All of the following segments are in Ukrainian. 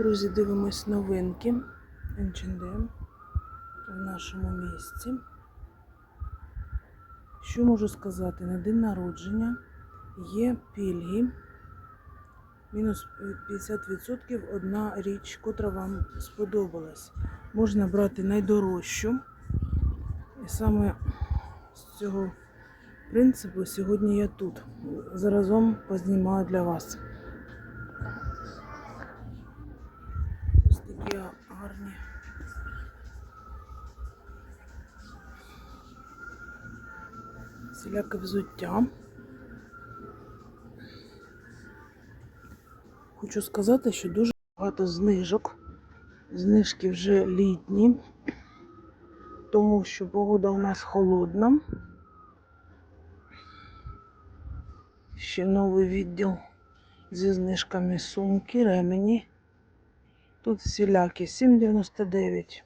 Друзі, дивимось новинки H&M в нашому місті. Що можу сказати? На день народження є пільги. Мінус 50% одна річ, котра вам сподобалась. Можна брати найдорожчу. І саме з цього принципу сьогодні я тут. Заразом познімаю для вас. Гарні. Всіляке взуття. Хочу сказати, що дуже багато знижок. Знижки вже літні, тому що погода у нас холодна. Ще новий відділ зі знижками сумки, ремені. Тут всілякі 7,99.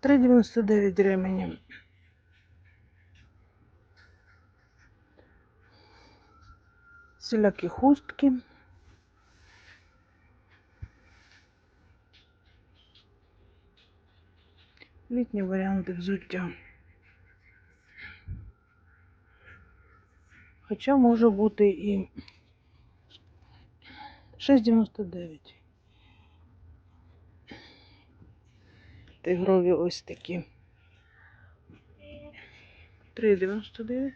Три дев'яносто дев'ять ремені. Всілякі хустки. Літні варіанти взуття. Хоча може бути і 6,99. Тигрові ось такі. 3,99.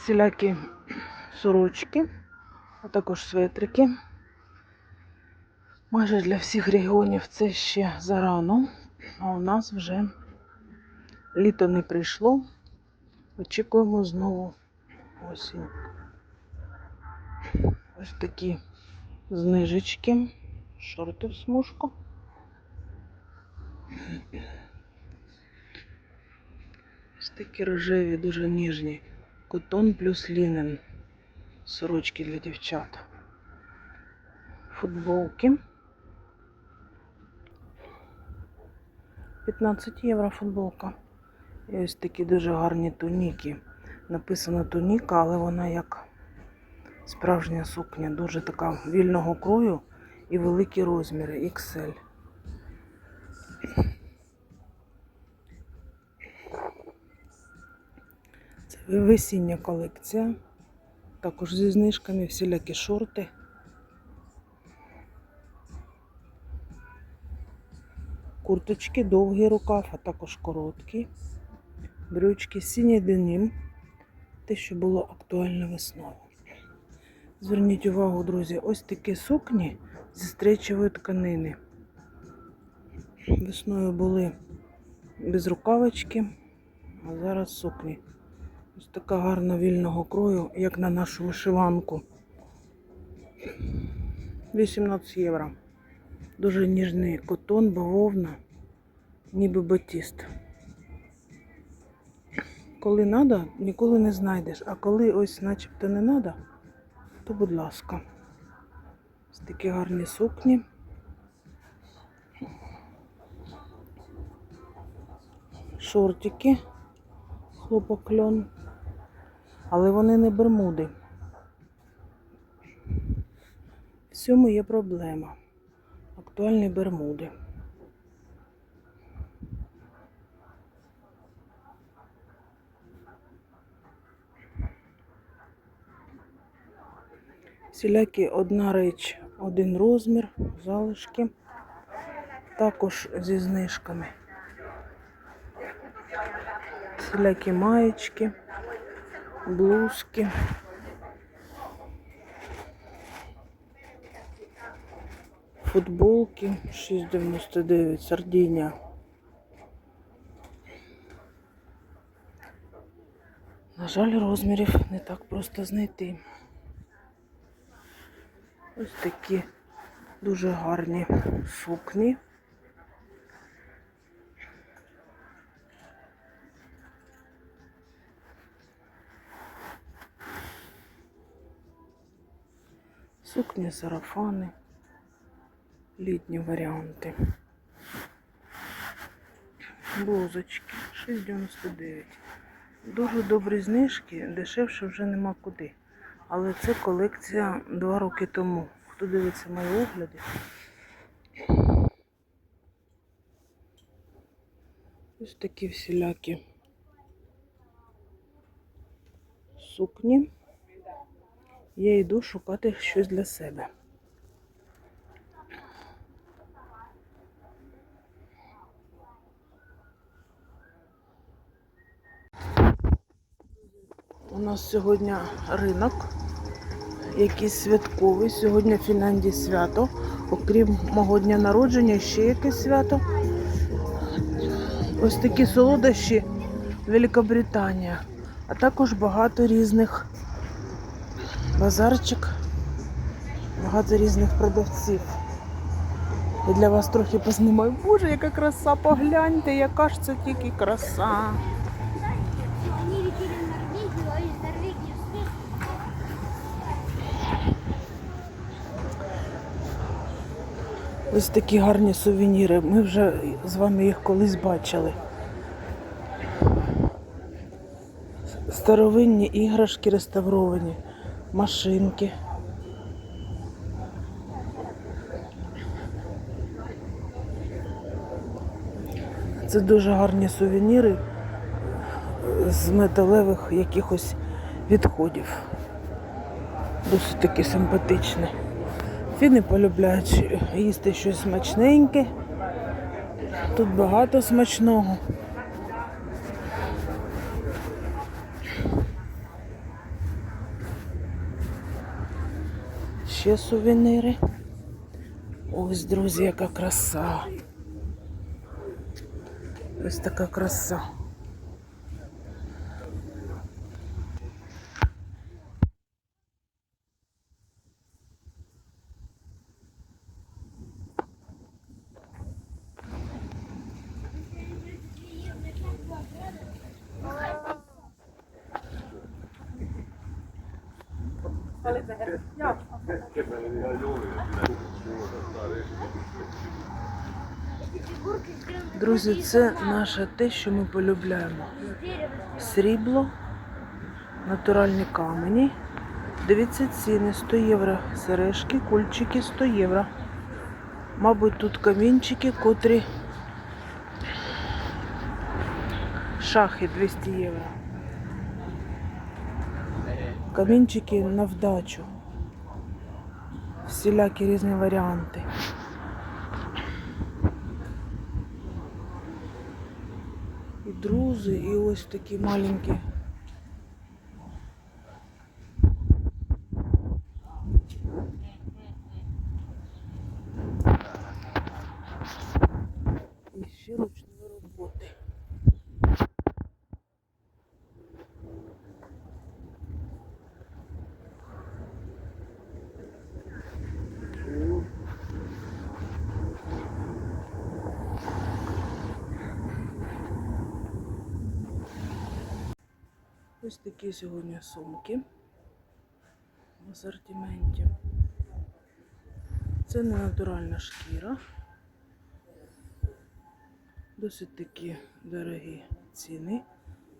Всілякі сорочки, а також светрики. Майже для всіх регіонів це ще зарано, а у нас вже літо не прийшло. Очікуємо знову осінь. Ось такі знижечки, шорти в смужку. Ось такі рожеві, дуже ніжні. Котон плюс лінен. Сорочки для дівчат. Футболки. 15 євро футболка. І ось такі дуже гарні туніки. Написано туніка, але вона як справжня сукня. Дуже така вільного крою і великі розміри XL. Весіння колекція. Також зі знижками всілякі шорти. Курточки, довгий рукав, а також короткі. Брючки, синій денім. Те, що було актуально весною. Зверніть увагу, друзі, ось такі сукні зі стречової тканини. Весною були без рукавички, а зараз сукні. Ось така гарна вільного крою, як на нашу вишиванку. 18 євро. Дуже ніжний котон, бавовна, ніби батіст. Коли треба, ніколи не знайдеш. А коли ось начебто не треба, то будь ласка. Ось такі гарні сукні. Шортики, хлопокльон. Але вони не бермуди. В цьому є проблема. Актуальні бермуди. Всілякі одна річ, один розмір, залишки, також зі знижками. Всілякі маєчки, блузки. Футболки 6,99 Сардінія. На жаль, розмірів не так просто знайти. Ось такі дуже гарні сукні. Сукні, сарафани, літні варіанти. Блузочки 6,99. Дуже добрі знижки, дешевше вже нема куди. Але це колекція два роки тому. Хто дивиться мої огляди? Ось такі всілякі сукні. Я йду шукати щось для себе. У нас сьогодні ринок, якийсь святковий. Сьогодні в Фінляндії свято. Окрім мого дня народження, ще якесь свято. Ось такі солодощі Великобританія. А також багато різних базарчик, багато різних продавців. Я для вас трохи познімаю. Боже, яка краса, погляньте, яка ж це тільки краса. Ось такі гарні сувеніри. Ми вже з вами їх колись бачили. Старовинні іграшки реставровані, машинки. Це дуже гарні сувеніри з металевих якихось відходів. Досить таки симпатичні. Фіни полюбляють їсти щось смачненьке. Тут багато смачного. Ще сувеніри. Ось, друзі, яка краса. Ось така краса. Друзі, це наше те, що ми полюбляємо. Срібло, натуральні камені. Дивіться ціни 100 євро. Сережки, кульчики 100 євро. Мабуть, тут камінчики, котрі шахи 200 євро. Камінчики на вдачу. Всілякі різні варіанти. І друзи, і ось такі маленькі. І ще ручної роботи. Ось такі сьогодні сумки в асортименті. Це не натуральна шкіра. Досить такі дорогі ціни.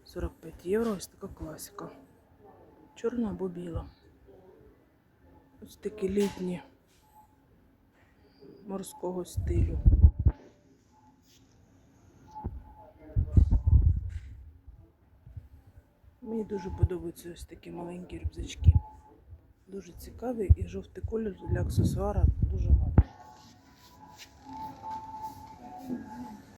45 євро, ось така класика. Чорна або біла. Ось такі літні морського стилю. Мені дуже подобаються ось такі маленькі рюкзачки. Дуже цікаві і жовтий колір для аксесуара дуже